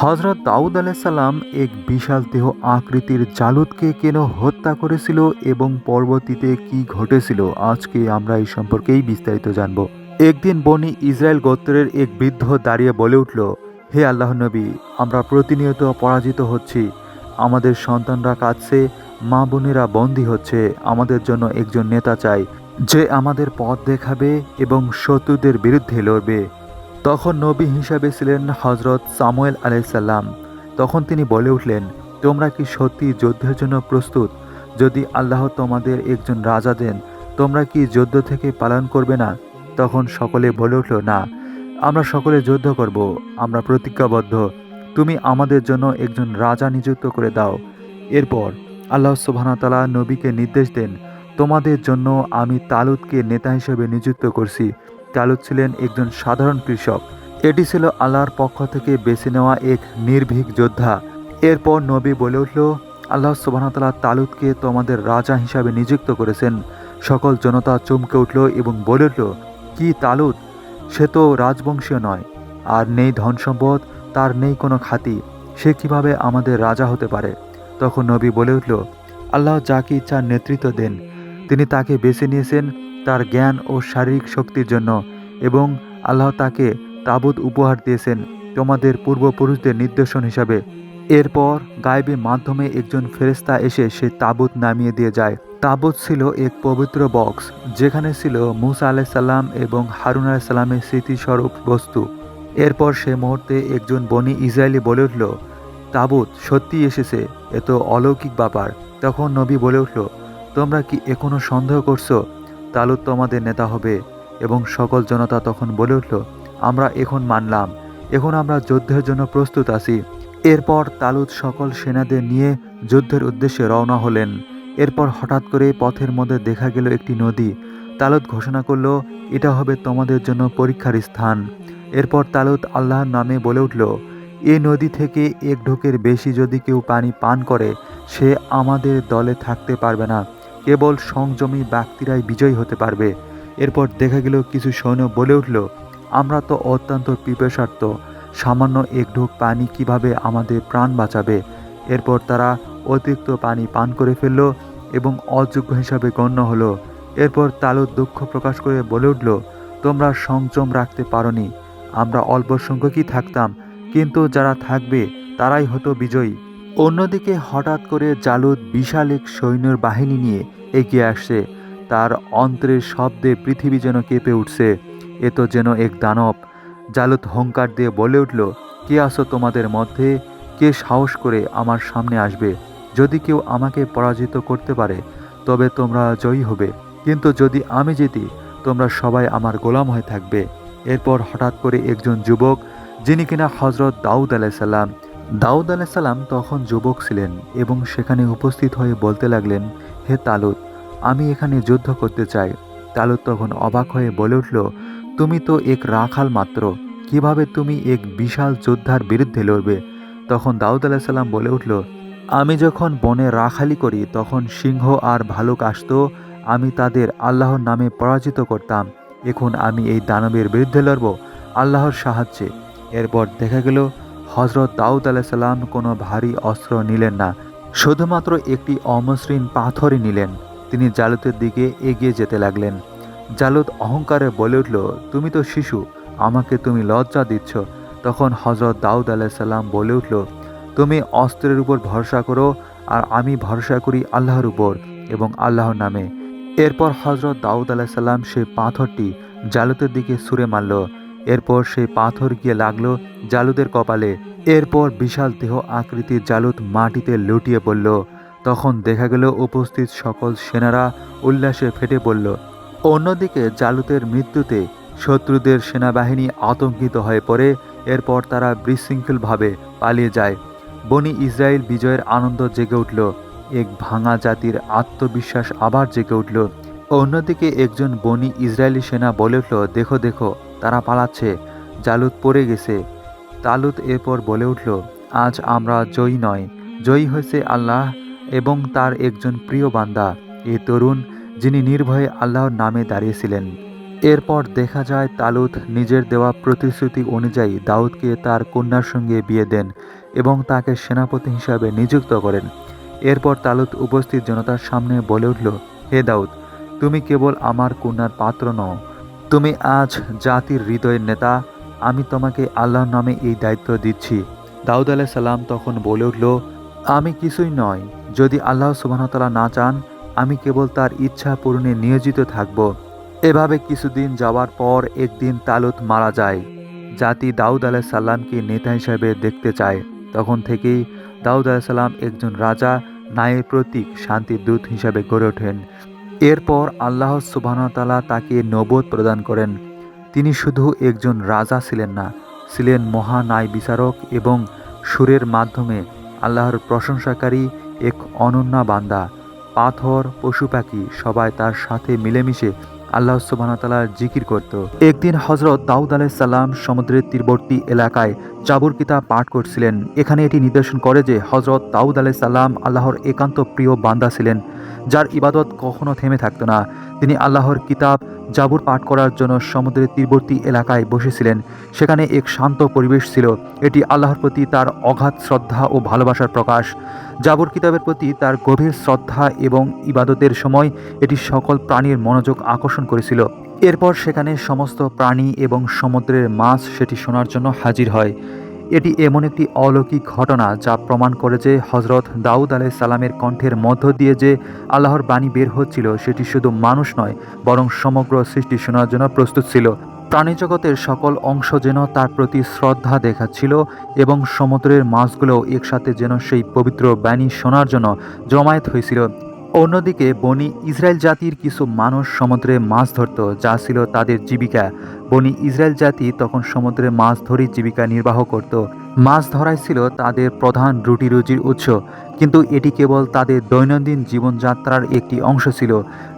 হজরত দাউদ আলাইসাল্লাম এক বিশাল দেহ আকৃতির জালুদকে কেন হত্যা করেছিল এবং পরবর্তীতে কি ঘটেছিল? আজকে আমরা এই সম্পর্কেই বিস্তারিত জানব। একদিন বনি ইসরায়েল গোত্রের এক বৃদ্ধ দাঁড়িয়ে বলে উঠল, হে আল্লাহ নবী, আমরা প্রতিনিয়ত পরাজিত হচ্ছি। আমাদের সন্তানরা কাছে মা বোনেরা বন্দী হচ্ছে। আমাদের জন্য একজন নেতা চাই, যে আমাদের পথ দেখাবে এবং শত্রুদের বিরুদ্ধে লড়বে। তখন নবী হিসাবে ছিলেন হজরত সামুয়েল আলাইসাল্লাম তখন তিনি বলে উঠলেন, তোমরা কি সত্যি যুদ্ধের জন্য প্রস্তুত? যদি আল্লাহ তোমাদের একজন রাজা দেন, তোমরা কি যুদ্ধ থেকে পালন করবে না? তখন সকলে বলে উঠল, না, আমরা সকলে যুদ্ধ করব, আমরা প্রতিজ্ঞাবদ্ধ। তুমি আমাদের জন্য একজন রাজা নিযুক্ত করে দাও। এরপর আল্লাহ সুবাহতালা নবীকে নির্দেশ দেন, তোমাদের জন্য আমি তালুদকে নেতা হিসেবে নিযুক্ত করছি। তালুদ ছিলেন একজন সাধারণ কৃষক। এটি ছিল আল্লাহর পক্ষ থেকে বেছে নেওয়া এক নির্ভীক যোদ্ধা। এরপর নবী বলে উঠল, আল্লাহ সুবাহতাল্লাহ তালুদকে তোমাদের রাজা হিসাবে নিযুক্ত করেছেন। সকল জনতা চমকে উঠল এবং বলে উঠল, কি তালুদ? সে তো রাজবংশীয় নয়। আর নেই ধন সম্পদ, তার নেই কোনো খাতি। সে কীভাবে আমাদের রাজা হতে পারে? তখন নবী বলে উঠল, আল্লাহ যাকে ইচ্ছার নেতৃত্ব দেন, তিনি তাকে বেছে নিয়েছেন তার জ্ঞান ও শারীরিক শক্তির জন্য এবং আল্লাহ তাকে তাবুত উপহার দিয়েছেন তোমাদের পূর্বপুরুষদের নির্দেশন হিসাবে। এরপর গায়েবের মাধ্যমে একজন ফেরেস্তা এসে সে তাবুত নামিয়ে দিয়ে যায়। তাবুত ছিল এক পবিত্র বক্স যেখানে ছিল মুসা আলাইসাল্লাম এবং হারুন আলাইসাল্লামের স্মৃতিস্বরূপ বস্তু। এরপর সে মুহূর্তে একজন বনি ইসরায়েলি বলে উঠল, তাবুত সত্যি এসেছে এ তো অলৌকিক ব্যাপার। তখন নবী বলে উঠল, তোমরা কি এখনও সন্দেহ করছ তালুত তোমাদের নেতা হবে এবং সকল জনতা তখন বলে উঠল, আমরা এখন মানলাম, এখন আমরা যুদ্ধের জন্য প্রস্তুত আছি। এরপর তালুত সকল সেনাদের নিয়ে যুদ্ধের উদ্দেশ্যে রওনা হলেন। এরপর হঠাৎ করে পথের মধ্যে দেখা গেল একটি নদী। তালুত ঘোষণা করল, এটা হবে তোমাদের জন্য পরীক্ষার স্থান। এরপর তালুত আল্লাহর নামে বলে উঠল, এ নদী থেকে এক ঢোকের বেশি যদি কেউ পানি পান করে, সে আমাদের দলে থাকতে পারবে না। কেবল সংযমী ব্যক্তিরাই বিজয়ী হতে পারবে। এরপর দেখা গেল কিছু সৈন্য বলে উঠল, আমরা তো অত্যন্ত পিপেসার্থ। সামান্য এক ঢোক পানি কীভাবে আমাদের প্রাণ বাঁচাবে? এরপর তারা অতিরিক্ত পানি পান করে ফেলল এবং অযোগ্য হিসাবে গণ্য হলো। এরপর তালুদ দুঃখ প্রকাশ করে বলে উঠল, তোমরা সংযম রাখতে পারোনি। আমরা অল্প সংখ্যকই থাকতাম, কিন্তু যারা থাকবে তারাই হতো বিজয়ী। অন্যদিকে হঠাৎ করে জালুদ বিশাল এক সৈন্যর বাহিনী নিয়ে এগিয়ে আসছে তার অন্ত্রের শব্দে পৃথিবী যেন কেঁপে উঠছে। এ তো যেন এক দানব। জালুদ হংকার দিয়ে বলে উঠল, কে আসো তোমাদের মধ্যে? কে সাহস করে আমার সামনে আসবে? যদি কেউ আমাকে পরাজিত করতে পারে, তবে তোমরা জয়ী হবে। কিন্তু যদি আমি জিতি, তোমরা সবাই আমার গোলাম হয়ে থাকবে। এরপর হঠাৎ করে একজন যুবক, যিনি কিনা হজরত দাউদ আলাইসাল্লাম দাউদ আলাইসাল্লাম তখন যুবক ছিলেন এবং সেখানে উপস্থিত হয়ে বলতে লাগলেন, হে তালুত, আমি এখানে যুদ্ধ করতে চাই। তালুত তখন অবাক হয়ে বলে উঠল, তুমি তো এক রাখাল মাত্র, কীভাবে তুমি এক বিশাল যোদ্ধার বিরুদ্ধে লড়বে? তখন দাউদ আলাইসাল্লাম বলে উঠল, আমি যখন বনে রাখালি করি, তখন সিংহ আর ভালুক আসত, আমি তাদের আল্লাহর নামে পরাজিত করতাম। এখন আমি এই দানবের বিরুদ্ধে লড়ব, আল্লাহর সাহায্যে। এরপর দেখা গেল হজরত দাউদ আলাইসাল্লাম কোনো ভারী অস্ত্র নিলেন না, শুধুমাত্র একটি অমসৃণ পাথরই নিলেন। তিনি জালুতের দিকে এগিয়ে যেতে লাগলেন। জালুত অহংকারে বলে উঠল, তুমি তো শিশু, আমাকে তুমি লজ্জা দিচ্ছ। তখন হজরত দাউদ আলাইসাল্লাম বলে উঠল, তুমি অস্ত্রের উপর ভরসা করো আর আমি ভরসা করি আল্লাহর উপর এবং আল্লাহর নামে। এরপর হজরত দাউদ আলাইসাল্লাম সেই পাথরটি জালুতের দিকে সুরে মারল। এরপর সেই পাথর গিয়ে লাগল জালুদের কপালে। এরপর বিশাল দেহ আকৃতির জালুদ মাটিতে লুটিয়ে পড়ল। তখন দেখা গেল উপস্থিত সকল সেনারা উল্লাসে ফেটে পড়ল। অন্যদিকে জালুতের মৃত্যুতে শত্রুদের সেনাবাহিনী আতঙ্কিত হয়ে পড়ে। এরপর তারা বিশৃঙ্খলভাবে পালিয়ে যায়। বনি ইসরায়েল বিজয়ের আনন্দ জেগে উঠল। এক ভাঙা জাতির আত্মবিশ্বাস আবার জেগে উঠল। অন্যদিকে একজন বনি ইসরায়েলি সেনা বলে উঠল, দেখো দেখো তারা পালাচ্ছে। জালুদ পড়ে গেছে। তালুত এরপর বলে উঠল, আজ আমরা জয়ী নয় জয়ী হয়েছে আল্লাহ এবং তার একজন প্রিয় বান্দা, এ তরুণ যিনি নির্ভয়ে আল্লাহর নামে দাঁড়িয়েছিলেন। এরপর দেখা যায় তালুত নিজের দেওয়া প্রতিশ্রুতি অনুযায়ী দাউদকে তার কন্যার সঙ্গে বিয়ে দেন এবং তাকে সেনাপতি হিসাবে নিযুক্ত করেন। এরপর তালুত উপস্থিত জনতার সামনে বলে উঠল, হে দাউদ, তুমি কেবল আমার কন্যার পাত্র নও তুমি আজ জাতির হৃদয়ের নেতা, আমি তোমাকে আল্লাহর নামে এই দায়িত্ব দিচ্ছি। দাউদ আলাহ সাল্লাম তখন বলে উঠল, আমি কিছুই নয়। যদি আল্লাহ সুবাহতালা না চান, আমি কেবল তার ইচ্ছা পূরণে নিয়োজিত থাকব। এভাবে কিছুদিন যাওয়ার পর একদিন তালুত মারা যায়। জাতি দাউদ আলাহ সাল্লামকে নেতা হিসাবে দেখতে চায়। তখন থেকেই দাউদ আলাহ সাল্লাম একজন রাজা ন্যায়ের প্রতীক শান্তির দূত হিসাবে গড়ে ওঠেন। এরপর আল্লাহ সুবাহতালা তাকে নবোধ প্রদান করেন। তিনি শুধু একজন রাজা ছিলেন না, ছিলেন মহা ন্যায় বিচারক এবং সুরের মাধ্যমে আল্লাহর প্রশংসাকারী এক অনন্যা বান্দা। পাথর, পশু পাখি সবাই তার সাথে মিলেমিশে আল্লাহ সুবাহতালার জিকির করত। একদিন হজরত দাউদ আলাইসাল্লাম সমুদ্রের তীরবর্তী এলাকায় জাবুর কিতাব পাঠ করছিলেন। এখানে এটি নির্দেশন করে যে হজরত দাউদ আলাইসাল্লাম আল্লাহর একান্ত প্রিয় বান্দা ছিলেন। যার ইবাদত কখনো থেমে থাকতো না। তিনি আল্লাহর কিতাব জাবুর পাঠ করার জন্য সমুদ্রের তীরবর্তী এলাকায় বসেছিলেন। সেখানে এক শান্ত পরিবেশ ছিল। এটি আল্লাহর প্রতি তার অগাধ শ্রদ্ধা ও ভালোবাসার প্রকাশ। জাবুর কিতাবের প্রতি তার গভীর শ্রদ্ধা এবং ইবাদতের সময় এটি সকল প্রাণীর মনোযোগ আকর্ষণ করেছিল। এরপর সেখানে সমস্ত প্রাণী এবং সমুদ্রের মাছ সেটি শোনার জন্য হাজির হয়। এটি এমন একটি অলৌকিক ঘটনা যা প্রমাণ করে যে হজরত দাউদ আলাই সালামের কণ্ঠের মধ্য দিয়ে যে আল্লাহর বাণী বের হচ্ছিল, সেটি শুধু মানুষ নয়, বরং সমগ্র সৃষ্টি শোনার জন্য প্রস্তুত ছিল। প্রাণীজগতের সকল অংশ যেন তার প্রতি শ্রদ্ধা দেখাচ্ছিল এবং সমুদ্রের মাছগুলোও একসাথে যেন সেই পবিত্র বাণী শোনার জন্য জমায়েত হয়েছিল। অন্যদিকে বনি ইসরায়েল জাতির কিছু মানুষ সমুদ্রে মাছ ধরত, যা ছিল তাদের জীবিকা। বনি ইসরায়েল জাতি তখন সমুদ্রে মাছ ধরেই জীবিকা নির্বাহ করত। মাছ ধরাই ছিল তাদের প্রধান রুটি রুজির উৎস, কিন্তু এটি কেবল তাদের দৈনন্দিন জীবনযাত্রার একটি অংশ ছিল,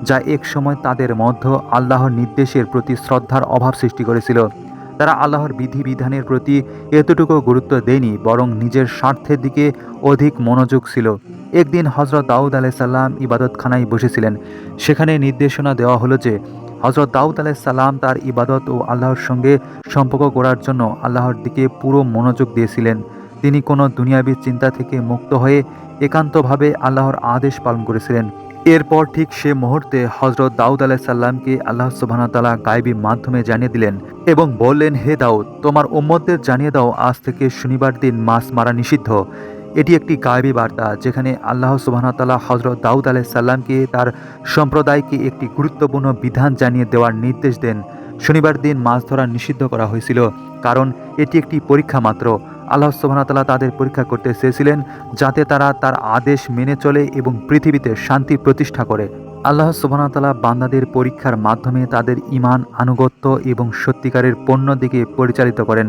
যা এক সময় তাদের মধ্য আল্লাহর নির্দেশের প্রতি শ্রদ্ধার অভাব সৃষ্টি করেছিল। তারা আল্লাহর বিধিবিধানের প্রতি এতটুকু গুরুত্ব দেয়নি, বরং নিজের স্বার্থের দিকে অধিক মনোযোগ ছিল। একদিন হজরত দাউদ আলাইসাল্লাম ইবাদতখানায় বসেছিলেন। সেখানে নির্দেশনা দেওয়া হলো যে হজরত দাউদ আলাইসাল্লাম তার ইবাদত ও আল্লাহর সঙ্গে সম্পর্ক করার জন্য আল্লাহর দিকে পুরো মনোযোগ দিয়েছিলেন। তিনি কোনো দুনিয়াবী চিন্তা থেকে মুক্ত হয়ে একান্তভাবে আল্লাহর আদেশ পালন করেছিলেন। এরপর ঠিক সে মুহূর্তে হজরত দাউদ আলাইসাল্লামকে আল্লাহ সুবাহতালা গায়েবী মাধ্যমে জানিয়ে দিলেন এবং বললেন, হে দাউদ, তোমার উম্মতদের জানিয়ে দাও, আজ থেকে শনিবার দিন মাছ মারা নিষিদ্ধ। এটি একটি গায়েবী বার্তা যেখানে আল্লাহ সুবাহতাল্লাহ হজরত দাউদ আলাইসাল্লামকে তার সম্প্রদায়কে একটি গুরুত্বপূর্ণ বিধান জানিয়ে দেওয়ার নির্দেশ দেন। শনিবার দিন মাছ ধরা নিষিদ্ধ করা হয়েছিল, কারণ এটি একটি পরীক্ষা মাত্র। আল্লাহ সুবাহতাল্লাহ তাদের পরীক্ষা করতে চেয়েছিলেন যাতে তারা তার আদেশ মেনে চলে এবং পৃথিবীতে শান্তি প্রতিষ্ঠা করে। আল্লাহ সুবাহতাল্লাহ বান্দাদের পরীক্ষার মাধ্যমে তাদের ইমান আনুগত্য এবং সত্যিকারের পণ্য দিকে পরিচালিত করেন।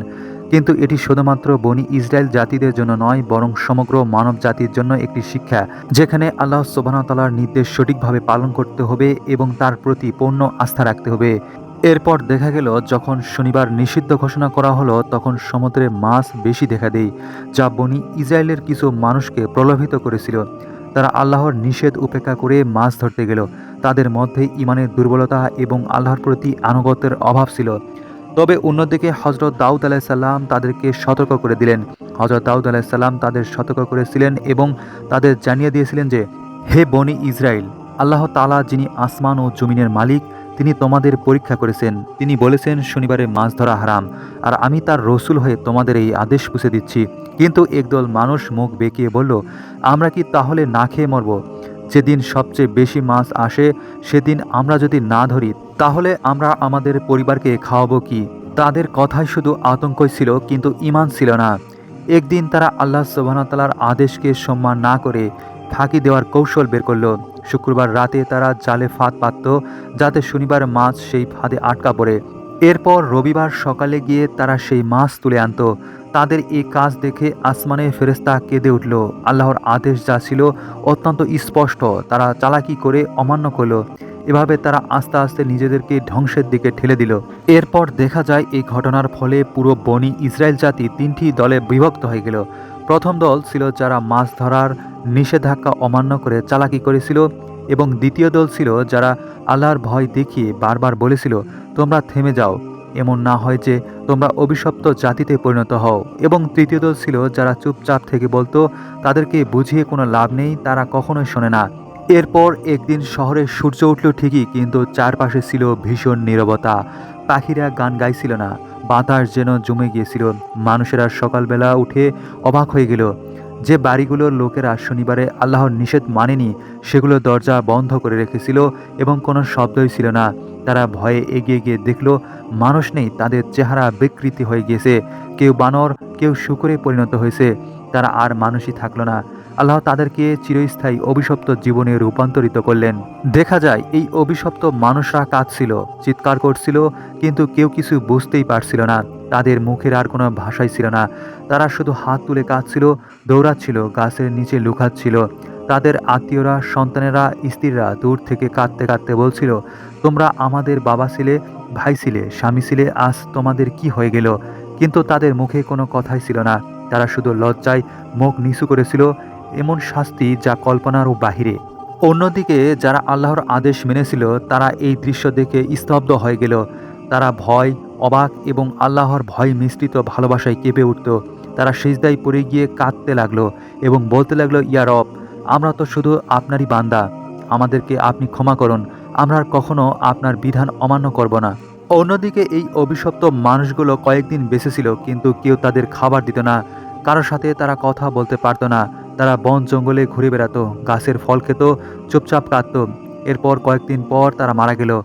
কিন্তু এটি শুধুমাত্র বনি ইসরায়েল জাতিদের জন্য নয়, বরং সমগ্র মানব জাতির জন্য একটি শিক্ষা, যেখানে আল্লাহ সোবানতালার নির্দেশ সঠিকভাবে পালন করতে হবে এবং তার প্রতি পূর্ণ আস্থা রাখতে হবে। এরপর দেখা গেল, যখন শনিবার নিষিদ্ধ ঘোষণা করা হলো, তখন সমুদ্রে মাছ বেশি দেখা দেয়, যা বনি ইসরায়েলের কিছু মানুষকে প্রলোভিত করেছিল। তারা আল্লাহর নিষেধ উপেক্ষা করে মাছ ধরতে গেল। তাদের মধ্যে ইমানের দুর্বলতা এবং আল্লাহর প্রতি আনুগত্যের অভাব ছিল। তবে অন্যদিকে হজরত দাউদ আলাইসাল্লাম তাদেরকে সতর্ক করে দিলেন। হজরত দাউদ আলাইসাল্লাম তাদের সতর্ক করেছিলেন এবং তাদের জানিয়ে দিয়েছিলেন যে, হে বনি ইসরায়েল আল্লাহ তালা যিনি আসমান ও জমিনের মালিক, তিনি তোমাদের পরীক্ষা করেছেন। তিনি বলেছেন, শনিবারে মাছ ধরা হারাম, আর আমি তার রসুল হয়ে তোমাদের এই আদেশ পুষে দিচ্ছি। কিন্তু একদল মানুষ মুখ বেঁকিয়ে বলল, আমরা কি তাহলে না খেয়ে মরব? যেদিন সবচেয়ে বেশি মাছ আসে, সেদিন আমরা যদি না ধরি, তাহলে আমরা আমাদের পরিবারকে খাওয়াবো কি? তাদের কথাই শুধু আতঙ্কই ছিল, কিন্তু ইমান ছিল না। একদিন তারা আল্লাহ সুবাহতালার আদেশকে সম্মান না করে ফাঁকি দেওয়ার কৌশল বের করল। শুক্রবার রাতে তারা জালে ফাঁদ পাতত, যাতে শনিবার মাছ সেই ফাঁদে আটকা পড়ে। এরপর রবিবার সকালে গিয়ে তারা সেই মাছ তুলে আনতো। তাদের এই কাজ দেখে আসমানে ফেরেস্তা কেঁদে উঠল। আল্লাহর আদেশ যা ছিল অত্যন্ত স্পষ্ট। তারা চালাকি করে অমান্য করল। এভাবে তারা আস্তে আস্তে নিজেদেরকে ধ্বংসের দিকে ঠেলে দিল। এরপর দেখা যায় এই ঘটনার ফলে পুরো বনি ইসরায়েল জাতি তিনটি দলে বিভক্ত হয়ে গেল। প্রথম দল ছিল যারা মাছ ধরার নিষেধাজ্ঞা অমান্য করে চালাকি করেছিল। এবং দ্বিতীয় দল ছিল যারা আল্লাহর ভয় দেখিয়ে বারবার বলেছিল, তোমরা থেমে যাও। এমন না হয় যে তোমরা অভিশপ্ত জাতিতে পরিণত হও। এবং তৃতীয় দল ছিল যারা চুপচাপ থেকে বলতো, তাদেরকে বুঝিয়ে কোনো লাভ নেই, তারা কখনোই শোনে না। এরপর একদিন শহরে সূর্য উঠল ঠিকই, কিন্তু চারপাশে ছিল ভীষণ নীরবতা। পাখিরা গান গাইছিল না, বাতাস যেন জমে গিয়েছিল। মানুষেরা সকালবেলা উঠে অবাক হয়ে গেল। যে বাড়িগুলোর লোকেরা শনিবারে আল্লাহর নিষেধ মানেনি, সেগুলো দরজা বন্ধ করে রেখেছিল এবং কোনো শব্দই ছিল না। তারা ভয়ে এগিয়ে গিয়ে দেখল, মানুষ নেই, তাদের চেহারা বিকৃতি হয়ে গিয়েছে। কেউ বানর, কেউ শুকুরে পরিণত হয়েছে। তারা আর মানুষই থাকল না। আল্লাহ তাদেরকে চিরস্থায়ী অভিশপ্ত জীবনে রূপান্তরিত করলেন। দেখা যায়, এই অভিশপ্ত মানুষরা কাঁদছিল, চিৎকার করছিল, কিন্তু কেউ কিছু বুঝতেই পারছিল না। তাদের মুখের আর কোনো ভাষাই ছিল না। তারা শুধু হাত তুলে কাঁদছিল, দৌড়াচ্ছিল, গাছের নিচে লুকাচ্ছিল। তাদের আত্মীয়রা, সন্তানেরা, স্ত্রীরা দূর থেকে কাঁদতে কাঁদতে বলছিল, তোমরা আমাদের বাবা ছিলে, ভাই ছিলে, স্বামী ছিলে, আজ তোমাদের কি হয়ে গেল? কিন্তু তাদের মুখে কোনো কথাই ছিল না। তারা শুধু লজ্জায় মুখ নিচু করেছিল, এমন শাস্তি যা কল্পনারও বাহিরে। অন্যদিকে যারা আল্লাহর আদেশ মেনেছিল, তারা এই দৃশ্য দেখে স্তব্ধ হয়ে গেল। তারা ভয়, অবাক এবং আল্লাহর ভয় মিশ্রিত ভালোবাসায় কেঁপে উঠত। তারা সিজদায় পড়ে গিয়ে কাঁদতে লাগল এবং বলতে লাগল, ইয়া রব, আমরা তো শুধু আপনারই বান্দা। আমাদেরকে আপনি ক্ষমা করুন। আমরা আর কখনো আপনার বিধান অমান্য করব না। অন্যদিকে এই অভিশপ্ত মানুষগুলো কয়েকদিন বেঁচে ছিল, কিন্তু কেউ তাদের খাবার দিত না। কারোর সাথে তারা কথা বলতে পারতো না। তারা বন জঙ্গলে ঘুরে বেড়াতো, গাছের ফল খেত, চুপচাপ কাঁদত। এরপর কয়েকদিন পর তারা মারা গেল।